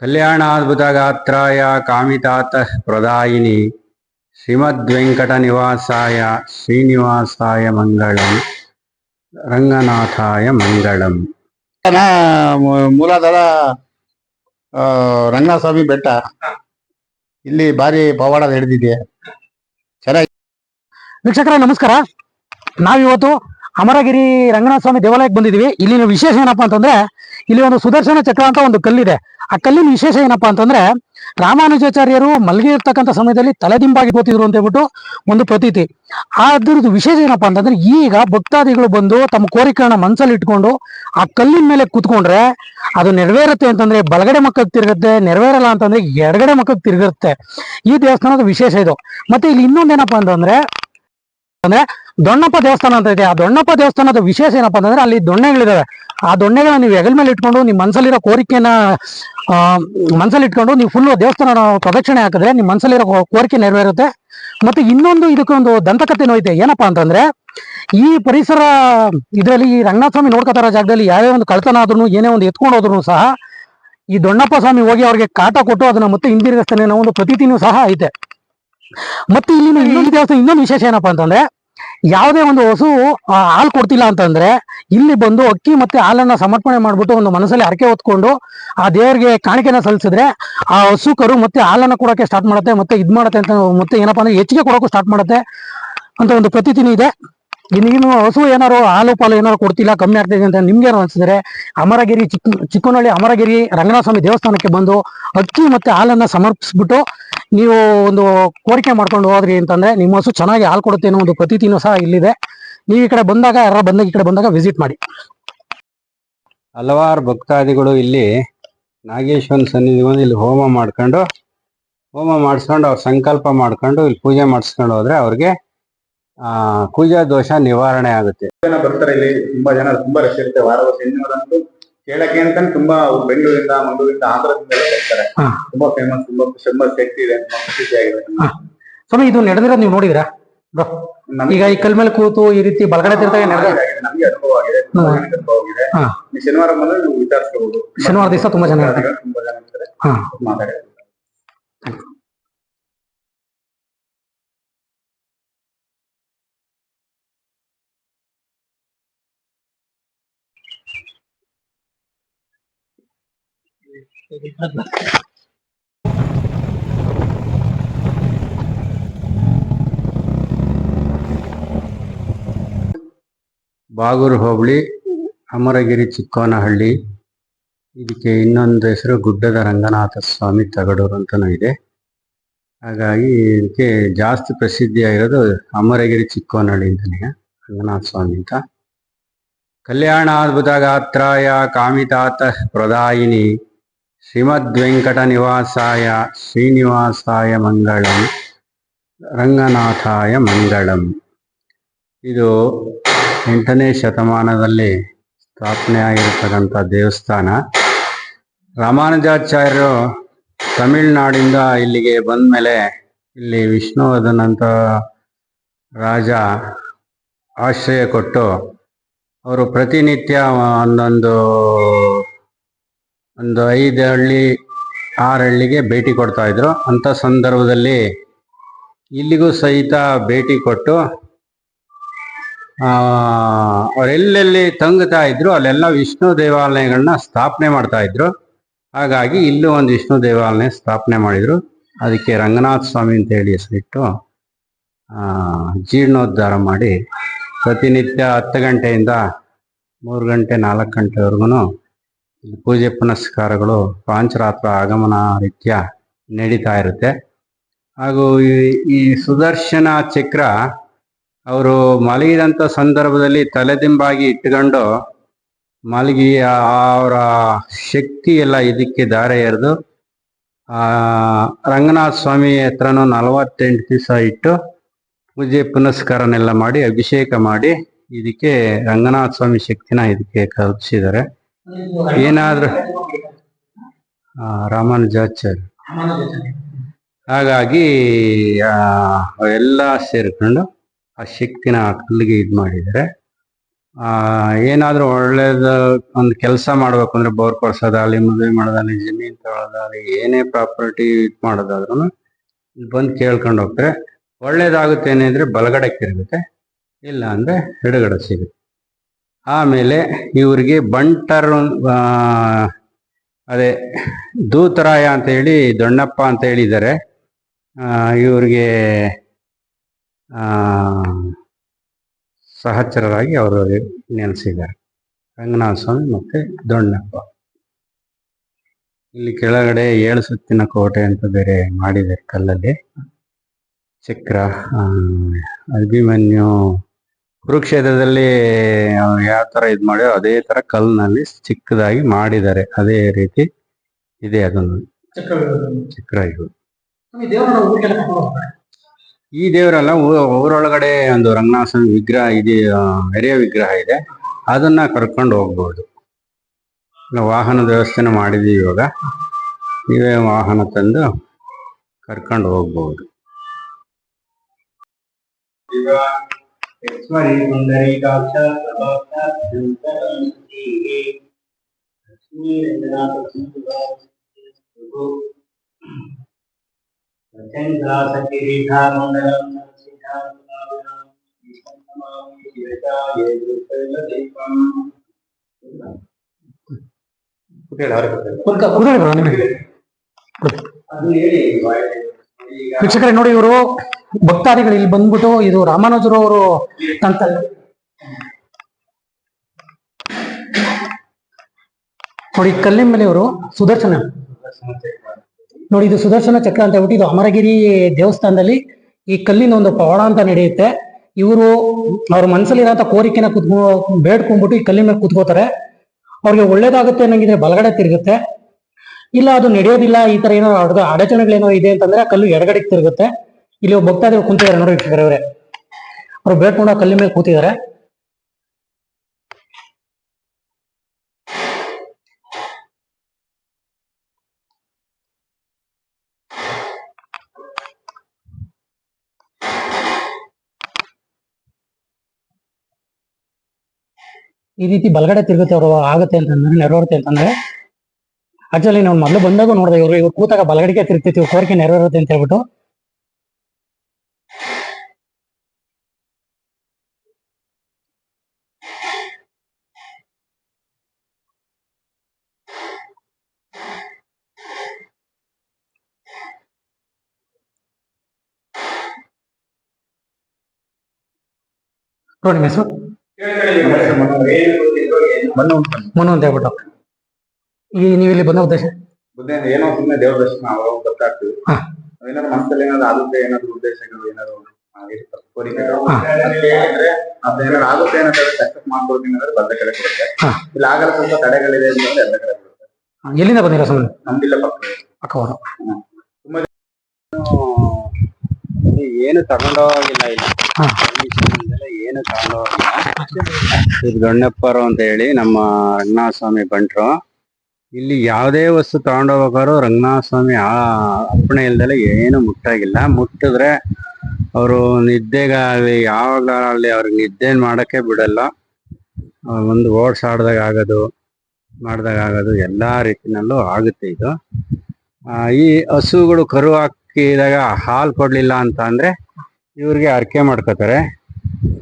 ಕಲ್ಯಾಣಾದ್ಭುತಗಾತ್ರಾಯ ಕಾಮಿತಾತ ಪ್ರದಾಯಿನಿ ಶ್ರೀಮದ್ವೆಂಕಟನಿವಾಸಾಯ ಶ್ರೀನಿವಾಸಾಯ ಮಂಗಳಂ ರಂಗನಾಥಾಯ ಮಂಗಳಂ. ಮೂಲಾಧಾರ ಆ, ರಂಗನಾಥ ಸ್ವಾಮಿ ಬೆಟ್ಟ. ಇಲ್ಲಿ ಭಾರಿ ಪವಾಡ ನಡೆದಿದೆ. ವೀಕ್ಷಕರೇ ನಮಸ್ಕಾರ. ನಾವಿವತ್ತು ಅಮರಗಿರಿ ರಂಗನಾಥ ಸ್ವಾಮಿ ದೇವಾಲಯಕ್ಕೆ ಬಂದಿದ್ದೀವಿ. ಇಲ್ಲಿನ ವಿಶೇಷ ಏನಪ್ಪಾ ಅಂತಂದ್ರೆ, ಇಲ್ಲಿ ಒಂದು ಸುದರ್ಶನ ಚಕ್ರ ಅಂತ ಒಂದು ಕಲ್ಲಿದೆ. ಆ ಕಲ್ಲಿನ ವಿಶೇಷ ಏನಪ್ಪಾ ಅಂತಂದ್ರೆ, ರಾಮಾನುಜಾಚಾರ್ಯರು ಮಲಗಿರ್ತಕ್ಕಂಥ ಸಮಯದಲ್ಲಿ ತಲೆದಿಂಬಾಗಿ ಗೊತ್ತಿದ್ರು ಅಂತ ಹೇಳ್ಬಿಟ್ಟು ಒಂದು ಪ್ರತೀತಿ. ಅದ್ರದ್ದು ವಿಶೇಷ ಏನಪ್ಪಾ ಅಂತಂದ್ರೆ, ಈಗ ಭಕ್ತಾದಿಗಳು ಬಂದು ತಮ್ಮ ಕೋರಿಕೆಗಳನ್ನ ಮನಸ್ಸಲ್ಲಿ ಇಟ್ಕೊಂಡು ಆ ಕಲ್ಲಿನ ಮೇಲೆ ಕೂತ್ಕೊಂಡ್ರೆ ಅದು ನೆರವೇರುತ್ತೆ ಅಂತಂದ್ರೆ, ಬಲಗಡೆ ಮಕ್ಕಳಿಗೆ ತಿರುಗುತ್ತೆ, ನೆರವೇರಲ್ಲ ಅಂತಂದ್ರೆ ಎಡಗಡೆ ಮಕ್ಕಳಿಗೆ ತಿರುಗುತ್ತೆ. ಈ ದೇವಸ್ಥಾನದ ವಿಶೇಷ ಇದು. ಮತ್ತೆ ಇಲ್ಲಿ ಇನ್ನೊಂದೇನಪ್ಪಾ ಅಂತಂದ್ರೆ ಅಂದ್ರೆ ದೊಣ್ಣಪ್ಪ ದೇವಸ್ಥಾನ ಅಂತ ಇದೆ. ಆ ದೊಣ್ಣಪ್ಪ ದೇವಸ್ಥಾನದ ವಿಶೇಷ ಏನಪ್ಪ ಅಂತಂದ್ರೆ ಅಲ್ಲಿ ದೊಣ್ಣೆಗಳಿದಾವೆ. ಆ ದೊಣ್ಣೆಗಳನ್ನ ನೀವು ಹೆಗಲ್ ಮೇಲೆ ಇಟ್ಕೊಂಡು ನಿಮ್ಮ ಮನಸ್ಸಲ್ಲಿರೋ ಕೋರಿಕೆನ, ಆ ಮನಸ್ಸಲ್ಲಿ ಇಟ್ಕೊಂಡು ನೀವು ಫುಲ್ ದೇವಸ್ಥಾನ ಪ್ರದಕ್ಷಿಣೆ ಹಾಕಿದ್ರೆ ನಿಮ್ಮ ಮನಸ್ಸಲ್ಲಿರೋ ಕೋ- ಕೋರಿಕೆ ನೆರವೇರುತ್ತೆ. ಮತ್ತೆ ಇನ್ನೊಂದು ಇದಕ್ಕೊಂದು ದಂತಕಥೆನೂ ಐತೆ ಏನಪ್ಪಾ ಅಂತಂದ್ರೆ ಈ ಪರಿಸರ ಇದರಲ್ಲಿ ಈ ರಂಗನಾಥ ಸ್ವಾಮಿ ನೋಡ್ಕೊತಾರ ಜಾಗದಲ್ಲಿ ಯಾವ್ಯಾವ ಒಂದು ಕಳ್ತನ ಆದ್ರೂ ಏನೇ ಒಂದು ಎತ್ಕೊಂಡು ಹೋದ್ರು ಸಹ ಈ ದೊಣ್ಣಪ್ಪ ಸ್ವಾಮಿ ಹೋಗಿ ಅವ್ರಿಗೆ ಕಾಟ ಕೊಟ್ಟು ಅದನ್ನ ಮತ್ತೆ ಹಿಂದಿರುಗಿಸ್ತಾನೆ ಅನ್ನೋ ಒಂದು ಪ್ರತೀತಿನೂ ಸಹ ಐತೆ. ಮತ್ತೆ ಇಲ್ಲಿನ ಇನ್ನೊಂದು ದೇವಸ್ಥಾನ ಇನ್ನೊಂದು ವಿಶೇಷ ಏನಪ್ಪಾ ಅಂತಂದ್ರೆ, ಯಾವುದೇ ಒಂದು ಹಸು ಹಾಲು ಕೊಡ್ತಿಲ್ಲ ಅಂತಂದ್ರೆ, ಇಲ್ಲಿ ಬಂದು ಅಕ್ಕಿ ಮತ್ತೆ ಹಾಲನ್ನ ಸಮರ್ಪಣೆ ಮಾಡ್ಬಿಟ್ಟು ಒಂದು ಮನಸ್ಸಲ್ಲಿ ಹರಕೆ ಹೊತ್ಕೊಂಡು, ಆ ದೇವರಿಗೆ ಕಾಣಿಕೆನ ಸಲ್ಲಿಸಿದ್ರೆ, ಆ ಹಸು ಕರು ಮತ್ತೆ ಹಾಲನ್ನ ಕೊಡೋಕೆ ಸ್ಟಾರ್ಟ್ ಮಾಡುತ್ತೆ, ಮತ್ತೆ ಇದ್ ಮಾಡುತ್ತೆ ಅಂತ ಮತ್ತೆ ಏನಪ್ಪಾ ಅಂದ್ರೆ ಹೆಚ್ಚಿಗೆ ಕೊಡೋಕೆ ಸ್ಟಾರ್ಟ್ ಮಾಡುತ್ತೆ ಅಂತ ಒಂದು ಪ್ರತೀತಿನೂ ಇದೆ. ಇನ್ನೇನು ಹಸು ಏನಾರು ಹಾಲು ಪಾಲು ಏನಾರು ಕೊಡ್ತಿಲ್ಲ, ಕಮ್ಮಿ ಆಗ್ತಿದೆ ಅಂತ ನಿಮ್ಗೆ ಏನೋ ಅನ್ಸಿದ್ರೆ, ಅಮರಗಿರಿ ಚಿಕ್ಕ ಚಿಕ್ಕನಹಳ್ಳಿ ಅಮರಗಿರಿ ರಂಗನಾಥ ಸ್ವಾಮಿ ದೇವಸ್ಥಾನಕ್ಕೆ ಬಂದು ಅಕ್ಕಿ ಮತ್ತೆ ಹಾಲನ್ನ ಸಮರ್ಪಿಸ್ಬಿಟ್ಟು ನೀವು ಒಂದು ಕೋರಿಕೆ ಮಾಡ್ಕೊಂಡು ಹೋದ್ರಿ ಅಂತಂದ್ರೆ ನಿಮ್ಮ ಹಸು ಚೆನ್ನಾಗಿ ಹಾಲು ಕೊಡುತ್ತೆ ಅನ್ನೋ ಒಂದು ಪ್ರತೀತಿನೂ ಸಹ ಇಲ್ಲಿದೆ. ನೀವು ಈ ಕಡೆ ಬಂದಾಗ ಯಾರು ಬಂದಾಗ ಈ ಕಡೆ ಬಂದಾಗ ವಿಸಿಟ್ ಮಾಡಿ. ಹಲವಾರು ಭಕ್ತಾದಿಗಳು ಇಲ್ಲಿ ನಾಗೇಶ್ವರನ ಸನ್ನಿಧಿ ಬಂದು ಇಲ್ಲಿ ಹೋಮ ಮಾಡ್ಕೊಂಡು ಹೋಮ ಮಾಡಿಸ್ಕೊಂಡು ಅವ್ರ ಸಂಕಲ್ಪ ಮಾಡ್ಕೊಂಡು ಇಲ್ಲಿ ಪೂಜೆ ಮಾಡಿಸ್ಕೊಂಡು ಹೋದ್ರೆ ಅವ್ರಿಗೆ ಆ ಪೂಜಾ ದೋಷ ನಿವಾರಣೆ ಆಗುತ್ತೆ. ಜನ ಬರ್ತಾರೆ ಇಲ್ಲಿ ತುಂಬಾ ಜನ ತುಂಬಾ ರಶ್ ಇರುತ್ತೆ. ವಾರ ಕೇಳಕ್ಕೆ ಅಂತ ತುಂಬಾ ಬೆಂಗಳೂರಿಂದ ಮಂಗಳೂರಿಂದ ಆಂಧ್ರದಿಂದ ಬರ್ತಾರೆ. ತುಂಬಾ ಫೇಮಸ್ ತುಂಬಾ ಫೇಮಸ್ ಶಕ್ತಿ ಇದೆ ಪ್ರಸಿದ್ಧಿ ಆಗಿದೆ. ಸ್ವಾಮಿ ಇದು ನಡೆದಿರೋದು ನೀವು ನೋಡಿದ್ರಾ ಈಗ ಈ ಕಲ್ ಮೇಲೆ ಕೂತು ಈ ರೀತಿ ಬಲಗಡೆ ತಿರ್ತಾಗ ನಮಗೆ ಅನುಭವ ಆಗಿದೆ ಅನುಭವ ಆಗಿದೆ. ಶನಿವಾರ ಬಂದ್ರೆ ನೀವು ವಿಚಾರಿಸ್ಕೋಬಹುದು ಶನಿವಾರ ದಿವಸ ತುಂಬಾ ಇರ್ತಾರೆ. ತುಂಬಾ ಜನ ಇರ್ತಾರೆ. ಬಾಗೂರು ಹೋಬಳಿ, ಅಮರಗಿರಿ ಚಿಕ್ಕೋನಹಳ್ಳಿ. ಇದಕ್ಕೆ ಇನ್ನೊಂದು ಹೆಸರು ಗುಡ್ಡದ ರಂಗನಾಥ ಸ್ವಾಮಿ ತಗಡೂರು ಅಂತಲೂ ಇದೆ. ಹಾಗಾಗಿ ಇದಕ್ಕೆ ಜಾಸ್ತಿ ಪ್ರಸಿದ್ಧಿಯಾಗಿರೋದು ಅಮರಗಿರಿ ಚಿಕ್ಕೋನಹಳ್ಳಿ ಅಂತಲೇ ರಂಗನಾಥ ಸ್ವಾಮಿ ಅಂತ. ಕಲ್ಯಾಣಾದ್ಭುತ ಗಾತ್ರಾಯ ಕಾಮಿತಾತ ಪ್ರದಾಯಿನಿ. ಶ್ರೀಮದ್ವೆಂಕಟ ನಿವಾಸಾಯ ಶ್ರೀನಿವಾಸಾಯ ಮಂಗಳಂ, ರಂಗನಾಥಾಯ ಮಂಗಳಂ. ಇದು ಎಂಟನೇ ಶತಮಾನದಲ್ಲಿ ಸ್ಥಾಪನೆ ಆಗಿರತಕ್ಕಂಥ ದೇವಸ್ಥಾನ. ರಾಮಾನುಜಾಚಾರ್ಯರು ತಮಿಳುನಾಡಿಂದ ಇಲ್ಲಿಗೆ ಬಂದ ಮೇಲೆ ಇಲ್ಲಿ ವಿಷ್ಣುವರ್ಧನಂತ ರಾಜ ಆಶ್ರಯ ಕೊಟ್ಟು, ಅವರು ಪ್ರತಿನಿತ್ಯ ಒಂದೊಂದು ಒಂದು ಐದು ಹಳ್ಳಿ, ಆರು ಹಳ್ಳಿಗೆ ಭೇಟಿ ಕೊಡ್ತಾ ಇದ್ರು. ಅಂಥ ಸಂದರ್ಭದಲ್ಲಿ ಇಲ್ಲಿಗೂ ಸಹಿತ ಭೇಟಿ ಕೊಟ್ಟು ಅವರೆಲ್ಲೆಲ್ಲಿ ತಂಗುತ್ತಾ ಇದ್ರು, ಅಲ್ಲೆಲ್ಲ ವಿಷ್ಣು ದೇವಾಲಯಗಳನ್ನ ಸ್ಥಾಪನೆ ಮಾಡ್ತಾ ಇದ್ರು. ಹಾಗಾಗಿ ಇಲ್ಲೂ ಒಂದು ವಿಷ್ಣು ದೇವಾಲಯ ಸ್ಥಾಪನೆ ಮಾಡಿದ್ರು. ಅದಕ್ಕೆ ರಂಗನಾಥ ಸ್ವಾಮಿ ಅಂತ ಹೇಳಿ ಹೆಸರಿಟ್ಟು ಜೀರ್ಣೋದ್ಧಾರ ಮಾಡಿ ಪ್ರತಿನಿತ್ಯ ಹತ್ತು ಗಂಟೆಯಿಂದ ಮೂರು ಗಂಟೆ ನಾಲ್ಕು ಗಂಟೆವರೆಗೂ ಪೂಜೆ ಪುನಸ್ಕಾರಗಳು ಪಾಂಚರಾತ್ರ ಆಗಮನ ರೀತಿಯ ನಡೀತಾ ಇರುತ್ತೆ. ಹಾಗೂ ಈ- ಸುದರ್ಶನ ಚಕ್ರ ಅವರು ಮಲಗಿದಂಥ ಸಂದರ್ಭದಲ್ಲಿ ತಲೆದಿಂಬಾಗಿ ಇಟ್ಕೊಂಡು ಮಲಗಿ ಅವರ ಶಕ್ತಿ ಎಲ್ಲ ಇದಕ್ಕೆ ದಾರೆ ಎರೆದು ರಂಗನಾಥ ಸ್ವಾಮಿ ಹತ್ರನೂ ನಲವತ್ತೆಂಟು ದಿವಸ ಇಟ್ಟು ಪೂಜೆ ಪುನಸ್ಕಾರನೆಲ್ಲ ಮಾಡಿ, ಅಭಿಷೇಕ ಮಾಡಿ, ಇದಕ್ಕೆ ರಂಗನಾಥ ಸ್ವಾಮಿ ಶಕ್ತಿನ ಇದಕ್ಕೆ ಕಲ್ಪಿಸಿದ್ದಾರೆ. ಏನಾದ್ರೂ? ರಾಮಾನುಜಾಚಾರ್ಯ ಹಾಗಾಗಿ ಎಲ್ಲ ಸೇರ್ಕೊಂಡು ಆ ಶಕ್ತಿನ ಕಲ್ಲಿಗೆ ಇದು ಮಾಡಿದ್ದಾರೆ. ಆ, ಏನಾದ್ರೂ ಒಳ್ಳೇದು ಒಂದು ಕೆಲಸ ಮಾಡ್ಬೇಕು ಅಂದ್ರೆ ಬೋರ್ ಕೊರ್ಸೋದಾಗ್ಲಿ ಮದುವೆ ಮಾಡೋದಾಗ್ಲಿ, ಜಮೀನ್ ತಗೊಳ್ಳೋದಾಗಲಿ ಏನೇ ಪ್ರಾಪರ್ಟಿ ಇದು ಮಾಡೋದಾದ್ರೂ ಬಂದು ಕೇಳ್ಕೊಂಡು ಹೋಗ್ತಾರೆ. ಒಳ್ಳೇದಾಗುತ್ತೆ ಏನಿದ್ರೆ ಬಲಗಡೆ ತಿರುಗುತ್ತೆ ಇಲ್ಲ ಅಂದ್ರೆ ಎಡಗಡೆ ಸಿಗುತ್ತೆ. ಆಮೇಲೆ ಇವ್ರಿಗೆ ಬಂಟರ್ ಅದೇ ದೂತರಾಯ ಅಂತ ಹೇಳಿ ದೊಣ್ಣಪ್ಪ ಅಂತ ಹೇಳಿದ್ದಾರೆ. ಇವ್ರಿಗೆ ಸಹಚರರಾಗಿ ಅವರು ನೆಲೆಸಿದ್ದಾರೆ. ರಂಗನಾಥ ಸ್ವಾಮಿ ಮತ್ತೆ ದೊಣ್ಣಪ್ಪ. ಇಲ್ಲಿ ಕೆಳಗಡೆ ಏಳು ಸುತ್ತಿನ ಕೋಟೆ ಅಂತ ಬೇರೆ ಮಾಡಿದ್ದಾರೆ ಕಲ್ಲಲ್ಲಿ. ಚಕ್ರ ಅಭಿಮನ್ಯು ಕುರುಕ್ಷೇತ್ರದಲ್ಲಿ ಯಾವ ತರ ಇದ್ ಮಾಡ್ಯೋ ಅದೇ ತರ ಕಲ್ನಲ್ಲಿ ಚಿಕ್ಕದಾಗಿ ಮಾಡಿದ್ದಾರೆ. ಅದೇ ರೀತಿ ಇದೆ ಅದನ್ನು ಚಕ್ರ ಇದು ದೇವರನ್ನ ಊರಿಗೆಲ್ಲ ಈ ದೇವರೆಲ್ಲ ಊರೊಳಗಡೆ ಒಂದು ರಂಗನಾಥ ವಿಗ್ರಹ ಇದೆ ಎರೆಯ ಹಿರಿಯ ವಿಗ್ರಹ ಇದೆ. ಅದನ್ನ ಕರ್ಕೊಂಡು ಹೋಗ್ಬೋದು. ವಾಹನದ ವಾಹನ ವ್ಯವಸ್ಥೆನ ಮಾಡಿದೀವಿ ಇವಾಗ. ನೀವೇ ವಾಹನ ತಂದು ಕರ್ಕೊಂಡು ಹೋಗ್ಬೋದು. ಕುತೇಳ ಅವರೇ ಗೊತ್ತಿಲ್ಲ. ಕೂತ್ಕೊಳ್ಳಿ bro, ನಿಮಗೆ ಅದು ಹೇಳಿ ವೀಕ್ಷಕರೇ ನೋಡಿ ಇವರು ಭಕ್ತಾದಿಗಳು ಇಲ್ಲಿ ಬಂದ್ಬಿಟ್ಟು ಇದು ರಾಮಾನುಜರು ಅವರು ತಂತ ನೋಡಿ ಕಲ್ಲಿನ ಮೇಲೆ ಸುದರ್ಶನ. ನೋಡಿ, ಇದು ಸುದರ್ಶನ ಚಕ್ರ ಅಂತ ಹೇಳ್ಬಿಟ್ಟು ಇದು ಅಮರಗಿರಿ ದೇವಸ್ಥಾನದಲ್ಲಿ ಈ ಕಲ್ಲಿನ ಒಂದು ಪವಾಡ ಅಂತ ನಡೆಯುತ್ತೆ. ಇವರು ಅವ್ರ ಮನಸ್ಸಲ್ಲಿರೋಂಥ ಕೋರಿಕೆನ ಕುತ್ಕೊ, ಬೇಡ್ಕೊಂಡ್ಬಿಟ್ಟು ಈ ಕಲ್ಲಿನ ಮೇಲೆ ಕುತ್ಕೋತಾರೆ. ಅವ್ರಿಗೆ ಒಳ್ಳೇದಾಗುತ್ತೆ ಅನ್ನಂಗಿದ್ರೆ ಬಲಗಡೆ ತಿರುಗುತ್ತೆ. ಇಲ್ಲ, ಅದು ನಡೆಯೋದಿಲ್ಲ, ಈ ತರ ಏನೋ ಅಡಚಣೆಗಳೇನೋ ಇದೆ ಅಂತಂದ್ರೆ ಕಲ್ಲು ಎಡಗಡೆಗೆ ತಿರುಗುತ್ತೆ. ಇಲ್ಲಿ ಒಬ್ಬ ಭಕ್ತಾದಿಗಳು ಕುಂತಿದ್ದಾರೆ ನೋಡಿ ವೀಕ್ಷಕರೇ ಅವರೇ. ಅವ್ರು ಬೇಡ್ಕೊಂಡು ಆ ಕಲ್ಲಿನ ಮೇಲೆ ಕೂತಿದ್ದಾರೆ. ಈ ರೀತಿ ಬಲಗಡೆ ತಿರುಗುತ್ತೆ ಅವರು, ಆಗುತ್ತೆ ಅಂತಂದ್ರೆ, ನೆರವೇರುತ್ತೆ ಅಂತಂದ್ರೆ. ಆಕ್ಚುಲಿ ನಾವು ಮೊದಲು ಬಂದಾಗ ನೋಡಿದೆ ಇವರು, ಇವ್ರು ಕೂತಾಗ ಬಲಗಡೆಗೆ ತಿರುಗ್ತೈತಿ ಇವ್ರ ಕೋರಿಕೆ ನೆರವೇರುತ್ತೆ ಅಂತ ಹೇಳ್ಬಿಟ್ಟು. ನೋಡಿ ನಿಮ್ಮ ಹೆಸರು? ನಮ್ಮ ಮನು. ಅಂತ. ಹೇಳ್ಬಿಟ್ಟು. ಈ ನೀವು ಇಲ್ಲಿ ಬಂದ ಉದ್ದೇಶ? ಏನೋ ಸುಮ್ಮನೆ ದೇವ್ರ ದರ್ಶನ ಅವಾಗ. ಏನಾದ್ರು ಮನಸ್ಸಲ್ಲಿ ಏನಾದ್ರು ಆಗುತ್ತೆ ಏನಾದ್ರು ಉದ್ದೇಶಗಳು ಏನಾದ್ರು ಆಗುತ್ತೆ ಏನಾದ್ರು ಸಕ್ಸಸ್ ಮಾಡ್ಕೊಡ್ತೀನಿ ಅಂದ್ರೆ ಬಂದ ಕಡೆ ಕೊಡುತ್ತೆ. ಇಲ್ಲ ಆಗಲ್ಲ ಸ್ವಲ್ಪ ತಡೆಗಳಿದೆ ಅಂತಂದ್ರೆ ಎಲ್ಲ ಕಡೆ ಕೊಡುತ್ತೆ ಎಲ್ಲಿಂದ ಬಂದಿರೋ ಸುಮ್ಮನೆ ನಮ್ದಿಲ್ಲ ಪಕ್ಕ. ಇಲ್ಲಿ ಏನು ತಗೊಂಡೋಗಿಲ್ಲ ಹೋಗಿಲ್ಲ ಇಲ್ಲಿ Permission ಏನು ತಗೊಂಡೋಗಿಲ್ಲ. ಇದು ದೊಣ್ಣಪ್ಪರು ಅಂತ ಹೇಳಿ ನಮ್ಮ ರಂಗನಾಥ ಸ್ವಾಮಿ ಬಂಟ್ರು. ಇಲ್ಲಿ ಯಾವುದೇ ವಸ್ತು ತಗೊಂಡೋಗ್ಬೇಕಾದ್ರು ರಂಗನಾಥ ಸ್ವಾಮಿ ಆ ಅಪ್ಪಣೆ ಇಲ್ದಲೆ ಏನು ಮುಟ್ಟಾಗಿಲ್ಲ. ಮುಟ್ಟಿದ್ರೆ ಅವರು ನಿದ್ದೆಗಾಗಲಿ ಯಾವಾಗಲಿ ಅವ್ರಿಗೆ ನಿದ್ದೆ ಮಾಡಕ್ಕೆ ಬಿಡಲ್ಲ. ಒಂದು ಒಂದು ಓಡ್ಸಾಡ್ದಾಗ ಆಗೋದು ಮಾಡ್ದಾಗ ಆಗೋದು ಎಲ್ಲಾ ರೀತಿನಲ್ಲೂ ಆಗುತ್ತೆ ಇದು. ಆ, ಈ ಹಸುಗಳು ಕರು ಹಾಕಿದಾಗ ಹಾಲು ಕೊಡ್ಲಿಲ್ಲ ಅಂತ ಅಂದ್ರೆ ಇವ್ರಿಗೆ ಅರ್ಕೆ ಮಾಡ್ಕೋತಾರೆ.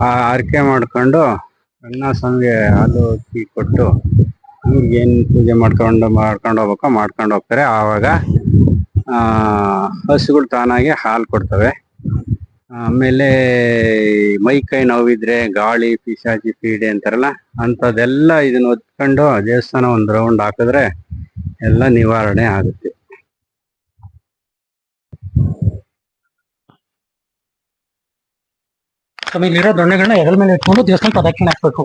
ಆ ಅರ್ಕೆ ಮಾಡ್ಕೊಂಡು ಅಣ್ಣ ಸ್ವಾಮಿಗೆ ಹಾಲು ಅಕ್ಕಿ ಕೊಟ್ಟು ಇವ್ರಿಗೆ ಏನು ಪೂಜೆ ಮಾಡ್ಕೊಂಡು ಮಾಡ್ಕೊಂಡು ಹೋಗ್ಬೇಕೋ ಮಾಡ್ಕೊಂಡು ಹೋಗ್ತಾರೆ. ಆವಾಗ ಹಸುಗಳು ತಾನಾಗೆ ಹಾಲು ಕೊಡ್ತವೆ. ಆಮೇಲೆ ಮೈ ಕೈ ನೋವಿದ್ರೆ ಗಾಳಿ, ಪಿಶಾಚಿ, ಪೀಡೆ ಅಂತಾರಲ್ಲ, ಅಂಥದ್ದೆಲ್ಲ ಇದನ್ನ ಒತ್ಕೊಂಡು ದೇವಸ್ಥಾನ ಒಂದು ರೌಂಡ್ ಹಾಕಿದ್ರೆ ಎಲ್ಲ ನಿವಾರಣೆ ಆಗುತ್ತೆ. ಆಮೇಲೆ ಇಲ್ಲಿರೋ ದೊಣ್ಣೆಗಳನ್ನ ಎದಲ ಮೇಲೆ ಇಟ್ಕೊಂಡು ದೇವಸ್ಥಾನ ಪ್ರದಕ್ಷಿಣೆ ಹಾಕ್ಬೇಕು.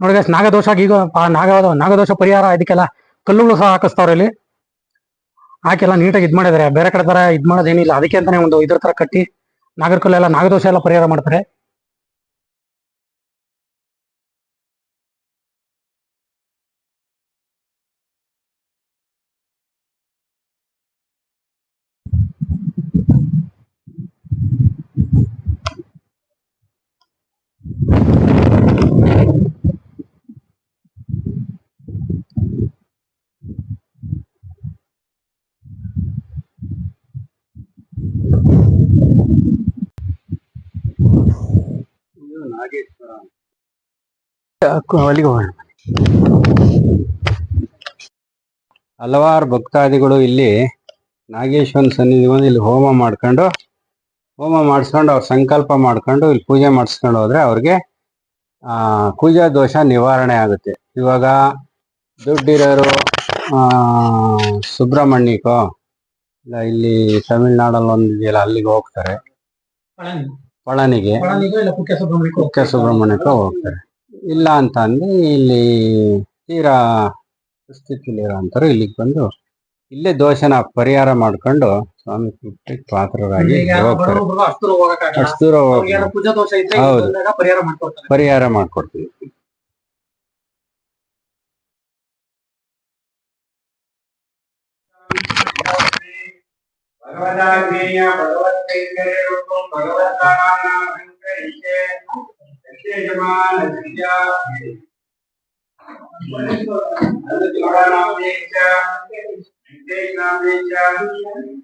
ನೋಡಿ guys, ನಾಗದೋಷ ಈಗ ನಾಗ ನಾಗದೋಷ ಪರಿಹಾರ ಇದಕ್ಕೆಲ್ಲ ಕಲ್ಲುಗಳು ಸಹ ಹಾಕಿಸ್ತಾವ್ರೆ ಇಲ್ಲಿ. ಹಾಕೆಲ್ಲ ನೀಟಾಗಿ ಇದ್ ಮಾಡಿದಾರೆ. ಬೇರೆ ಕಡೆ ತರ ಇದ್ ಮಾಡೋದೇನಿಲ್ಲ. ಅದಕ್ಕೆ ಅಂತಾನೆ ಒಂದು ಇದ್ರ ತರ ಕಟ್ಟಿ ನಾಗರಕಲ್ಲೆಲ್ಲ ನಾಗದೋಷ ಎಲ್ಲ ಪರಿಹಾರ ಮಾಡ್ತಾರೆ. ಅಲ್ಲಿಗೆ ಹೋಗೋಣ. ಹಲವಾರು ಭಕ್ತಾದಿಗಳು ಇಲ್ಲಿ ನಾಗೇಶ್ವರನ ಸನ್ನಿಧಿ ಬಂದು ಇಲ್ಲಿ ಹೋಮ ಮಾಡ್ಕೊಂಡು ಹೋಮ ಮಾಡಿಸ್ಕೊಂಡು ಅವ್ರ ಸಂಕಲ್ಪ ಮಾಡ್ಕೊಂಡು ಇಲ್ಲಿ ಪೂಜೆ ಮಾಡಿಸ್ಕೊಂಡು ಹೋದ್ರೆ ಅವ್ರಿಗೆ ಆ ಪೂಜಾ ದೋಷ ನಿವಾರಣೆ ಆಗುತ್ತೆ. ಇವಾಗ ದುಡ್ಡಿರೋರು ಆ ಸುಬ್ರಹ್ಮಣ್ಯಕ್ಕೋ ಇಲ್ಲ ಇಲ್ಲಿ ತಮಿಳ್ನಾಡಲ್ಲಿ ಒಂದು ಇದೆಯಲ್ಲ ಅಲ್ಲಿಗೆ ಹೋಗ್ತಾರೆ. ಪಳನಿಗೆ. ಕುಕ್ಕೆ ಸುಬ್ರಹ್ಮಣ್ಯಕ್ಕೆ ಹೋಗ್ತಾರೆ. ಇಲ್ಲ ಅಂತ ಅಂದ್ರೆ ಇಲ್ಲಿ ತೀರಾ ಸ್ಥಿತಿಲಿರೋ ಅಂತಾರೆ ಇಲ್ಲಿಗೆ ಬಂದು ಇಲ್ಲೇ ದೋಷನ ಪರಿಹಾರ ಮಾಡ್ಕೊಂಡು ಸ್ವಾಮಿ ಕೃಪೆಗೆ ಪಾತ್ರರಾಗಿ ಹೋಗ್ತಾರೆ. ಅಷ್ಟು ದೂರ ಹೌದು. ಪರಿಹಾರ ಮಾಡ್ಕೊಡ್ತೀವಿ. ಭಗವದಾಜ್ಞೇಯ ಭಗವತ್ಕೈಂಕರ್ಯ ರೂಪಂ ಭಗವದ್ದಾನಾಮಂಕರಿಷ್ಯೆ ಯಕ್ಷಯಜಮಾನ ವಿದ್ಯಾ ಅನುಜೋಡನಾಮ್ನೇ ಚ ವಿದ್ಯೇನಾಮ್ನೇ ಚ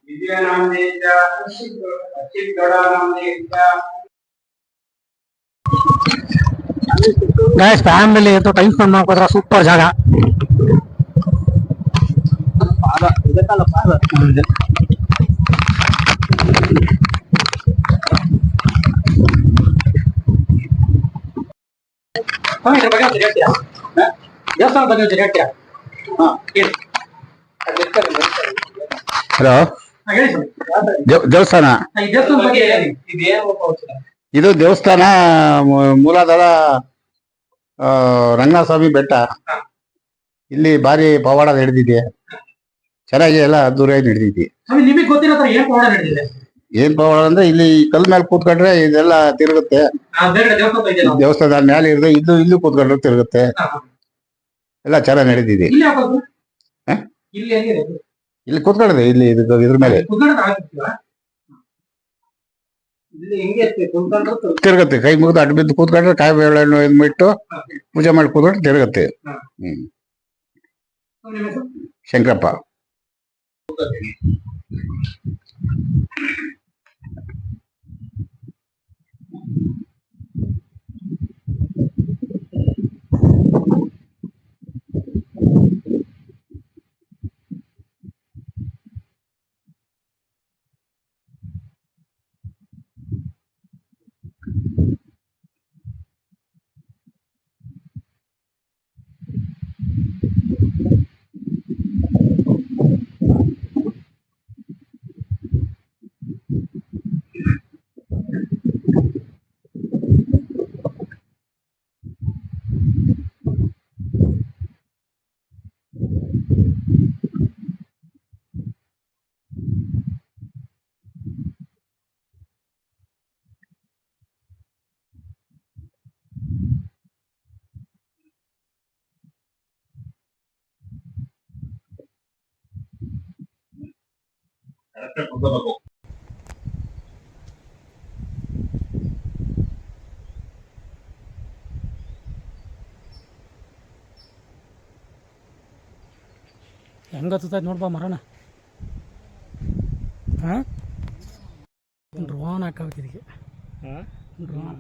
ವಿದ್ಯಾನಾಮ್ನೇ ಚ ಅಚ್ಚಿತ್ತೋಡನಾಮ್ನೇ ಚ ಗೈಸ್ ಫ್ಯಾಮಿಲಿ ಅಂತ ಇದ್ರ ಬಗ್ಗೆ ಒಂಚೂರು ಹೇಳ್ತೀರಾ? ಹ? ದೇವಸ್ಥಾನದ ಬಗ್ಗೆ ಒಂಚೂರು ಹೇಳ್ತೀರಾ ಹಾ, ಹೇಳಿ. ಹಲೋ ಹಾ, ಹೇಳಿ ಸ್ವಾಮಿ. ದೇವಸ್ಥಾನ ಹಾ, ಈ ದೇವಸ್ಥಾನದ ಬಗ್ಗೆ ಹೇಳಿ. ಇದೇನು ಗೊತ್ತಿಲ್ಲ. ಇದು ದೇವಸ್ಥಾನ ಮೂ- ಮೂಲಾಧಾರ ಆ, ರಂಗನಾಥಸ್ವಾಮಿ ಬೆಟ್ಟ ಇಲ್ಲಿ ಭಾರಿ ಪವಾಡ ನಡೆದಿದೆ ಚೆನ್ನಾಗಿ ಎಲ್ಲ ಅದ್ದೂರಿಯಾಗಿ ನಡೆದಿದೆ ಸ್ವಾಮಿ ನಿಮಗೆ ಗೊತ್ತಿರೋ ತರ ಏನ್ ಪವಾಡ ನಡೆದಿದೆ ಏನ್ ಪ್ರಾಬ್ಲಮ್ ಅಂದ್ರೆ ಇಲ್ಲಿ ಕಲ್ ಮೇಲೆ ಕೂತ್ಕೊಂಡ್ರೆ ಇದೆಲ್ಲ ತಿರುಗುತ್ತೆ. ದೇವಸ್ಥಾನದ ಮೇಲೆ ಇರದೆ ಇದು ಇಲ್ಲೂ ಕೂತ್ಕೊಂಡ್ರೆ ತಿರುಗುತ್ತೆ. ಎಲ್ಲ ಚೆನ್ನಾಗಿ ನಡೆದಿದೆ ಇಲ್ಲಿ ಕೂತ್ಕೊಂಡಿದೆ ಇಲ್ಲಿ ಇದು- ಇದ್ರ ಮೇಲೆ. ತಿರುಗತ್ತೆ. ಕೈ ಮುಗಿದು ಅಡ್ಡ ಬಿದ್ದು ಕೂತ್ಕೊಂಡ್ರೆ ಕಾಯಿ ಬೇಳೆಹಣ್ಣು ಇದ್ ಬಿಟ್ಟು ಪೂಜೆ ಮಾಡಿ ಕೂತ್ಕೊಂಡ್ರೆ ತಿರುಗತ್ತೆ. ಹ್ಮ್. ಸ್ವಾಮಿ, Thank you. ಹೆಸರು? ಶಂಕರಪ್ಪ ಹೆಂಗ್ ಹತ್ತದ ನೋಡ್ಬಾ ಮರಣ. ಹಾ? ಡ್ರೋನ್ ಹಾಕಬೇಕು ಇದಕ್ಕೆ ಡ್ರೋನ್